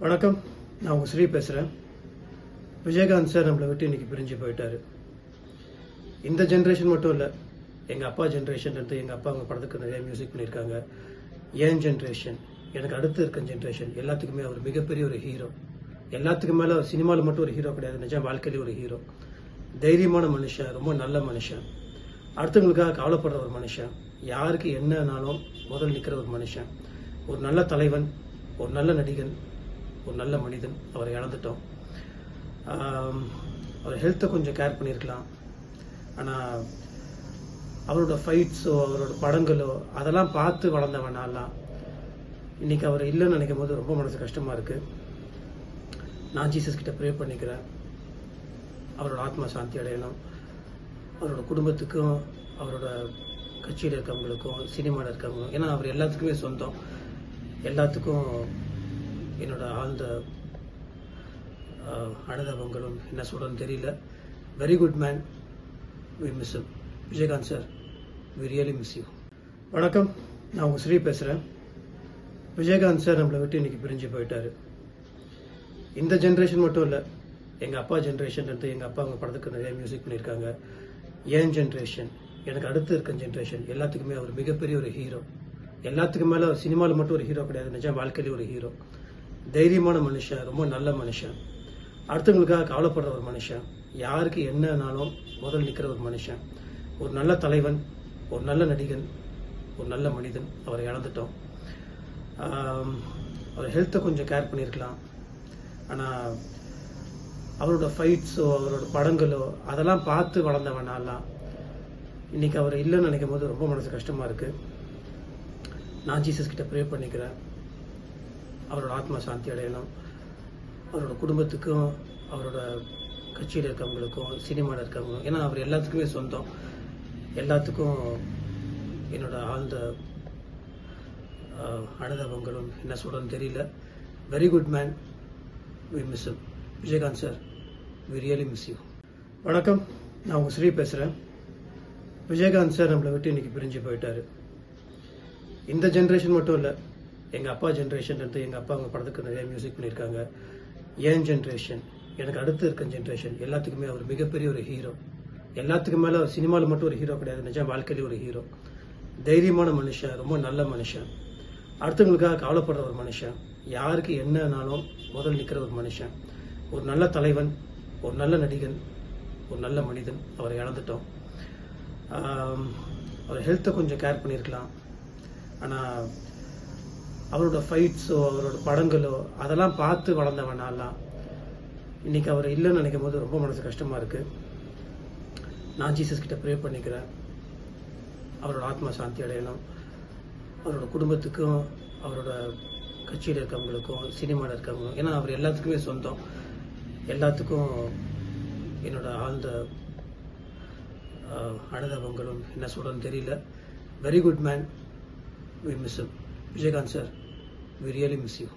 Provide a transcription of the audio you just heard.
வணக்கம். நான் உங்கள் ஸ்ரீ பேசுகிறேன் விஜயகாந்த் சார் நம்மளை விட்டு இன்றைக்கி பிரிஞ்சு போயிட்டார். இந்த ஜென்ரேஷன் மட்டும் இல்லை எங்கள் அப்பா ஜென்ரேஷன் எடுத்து எங்கள் அப்பா அவங்க படத்துக்கு நிறைய மியூசிக் பண்ணியிருக்காங்க. ஏன் ஜென்ரேஷன் எனக்கு அடுத்து இருக்க ஜென்ரேஷன் எல்லாத்துக்குமே அவர் மிகப்பெரிய ஒரு ஹீரோ எல்லாத்துக்கும் மேலே சினிமாவில் மட்டும் ஒரு ஹீரோ கிடையாது. நிஜம் வாழ்க்கையிலே ஒரு ஹீரோ தைரியமான மனுஷன் ரொம்ப நல்ல மனுஷன். அடுத்தவங்களுக்காக கவலைப்படுற ஒரு மனுஷன். யாருக்கு என்னன்னாலும் முதல் நிற்கிற ஒரு மனுஷன். ஒரு நல்ல தலைவன் ஒரு நல்ல நடிகன் ஒரு நல்ல மனிதன். அவரை இழந்துட்டோம். அவர் ஹெல்த்தை கொஞ்சம் கேர் பண்ணியிருக்கலாம். ஆனால் அவரோட ஃபைட்ஸோ அவரோட படங்களோ அதெல்லாம் பார்த்து வளர்ந்தவன் இன்றைக்கி இன்னைக்கு அவர் இல்லைன்னு நினைக்கும் போது ரொம்ப மனசு கஷ்டமாக இருக்குது நான் ஜீசஸ் கிட்ட ப்ரே பண்ணிக்கிறேன். அவரோட ஆத்மா சாந்தி அடையணும். அவரோட குடும்பத்துக்கும் அவரோட கட்சியில் இருக்கவங்களுக்கும் சினிமாவில் இருக்கவங்களுக்கும் ஏன்னா அவர் எல்லாத்துக்குமே சொந்தம். எல்லாத்துக்கும் என்னோட ஆழ்ந்த அனுதாபங்களும் என்ன சொல்கிறேன்னு தெரியல. Very good man we miss Vijayakanth sir we really miss you வணக்கம். நான் உங்கள் ஸ்ரீ பேசுகிறேன் விஜயகாந்த் சார் நம்மளை விட்டு இன்னைக்கு பிரிஞ்சு போயிட்டாரு. இந்த ஜென்ரேஷன் மட்டும் இல்லை எங்கள் அப்பா ஜென்ரேஷன் இருந்து எங்கள் அப்பா அவங்க படத்துக்கு நிறைய மியூசிக் பண்ணியிருக்காங்க. ஏன் ஜென்ரேஷன் எனக்கு அடுத்து இருக்க ஜென்ரேஷன் எல்லாத்துக்குமே அவர் மிகப்பெரிய ஒரு ஹீரோ எல்லாத்துக்கு மேலே சினிமாவில் மட்டும் ஒரு ஹீரோ கிடையாது. நிஜம் வாழ்க்கையிலே ஒரு ஹீரோ தைரியமான மனுஷன் ரொம்ப நல்ல மனுஷன். அடுத்தவங்களுக்காக கவலைப்படுற ஒரு மனுஷன் யாருக்கு என்னன்னாலும் முதல் நிற்கிற ஒரு மனுஷன். ஒரு நல்ல தலைவன் ஒரு நல்ல நடிகன் ஒரு நல்ல மனிதன். அவரை இழந்துட்டோம். அவர் ஹெல்த்தை கொஞ்சம் கேர் பண்ணியிருக்கலாம். ஆனால் அவரோட ஃபைட்ஸோ அவரோட படங்களோ அதெல்லாம் பார்த்து வளர்ந்தவன் நான்லாம் இன்னைக்கு அவர் இல்லைன்னு நினைக்கும் போது ரொம்ப மனசு கஷ்டமாக இருக்குது நான் ஜீசஸ் கிட்ட ப்ரே பண்ணிக்கிறேன். அவரோட ஆத்மா சாந்தி அடையணும். அவரோட குடும்பத்துக்கும் அவரோட கட்சியில் இருக்கவங்களுக்கும் சினிமாவில் இருக்கவங்களுக்கும் ஏன்னா அவர் எல்லாத்துக்குமே சொந்தம். எல்லாத்துக்கும் என்னோட ஆழ்ந்த ஆஹ், அனுதாபங்களும் என்ன சொல்றதுன்னு தெரியல. Very good man we miss Vijayakanth sir we really miss you வணக்கம். நான் உங்கள் ஸ்ரீ பேசுகிறேன் விஜயகாந்த் சார் நம்மளை விட்டு இன்னைக்கு பிரிஞ்சு போயிட்டார். இந்த ஜென்ரேஷன் மட்டும் இல்லை எங்கள் அப்பா ஜென்ரேஷன் இருந்து எங்கள் அப்பா அவங்க படத்துக்கு நிறைய மியூசிக் பண்ணியிருக்காங்க. ஏன் ஜென்ரேஷன் எனக்கு அடுத்து இருக்க ஜென்ரேஷன் எல்லாத்துக்குமே அவர் மிகப்பெரிய ஒரு ஹீரோ எல்லாத்துக்கு மேலே சினிமாவில் மட்டும் ஒரு ஹீரோ கிடையாது. நிஜம் வாழ்க்கையிலேயே ஒரு ஹீரோ தைரியமான மனுஷன் ரொம்ப நல்ல மனுஷன். அடுத்தவங்களுக்காக கவலைப்படுற ஒரு மனுஷன். யாருக்கு என்னனாலும் முதல் நிற்கிற ஒரு மனுஷன். ஒரு நல்ல தலைவன் ஒரு நல்ல நடிகன் ஒரு நல்ல மனிதன். அவரை இழந்துட்டோம். அவர் ஹெல்த்தை கொஞ்சம் கேர் பண்ணியிருக்கலாம். ஆனால் அவரோட ஃபைட்ஸோ அவரோட படங்களோ அதெல்லாம் பார்த்து வளர்ந்தவன் நான்லாம் இன்னைக்கு அவர் இல்லைன்னு நினைக்கும் போது ரொம்ப மனசு கஷ்டமாக இருக்குது நான் ஜீசஸ் கிட்ட ப்ரே பண்ணிக்கிறேன். அவரோட ஆத்மா சாந்தி அடையணும். அவரோட குடும்பத்துக்கும் அவரோட கட்சியில் இருக்கவங்களுக்கும் சினிமாவில் இருக்கவங்களுக்கும் ஏன்னா அவர் எல்லாத்துக்குமே சொந்தம். எல்லாத்துக்கும் என்னோட ஆழ்ந்த அனுதாபங்களும் என்ன சொல்கிறதுன்னு தெரியல. Very good man we miss Vijayakanth sir we really miss you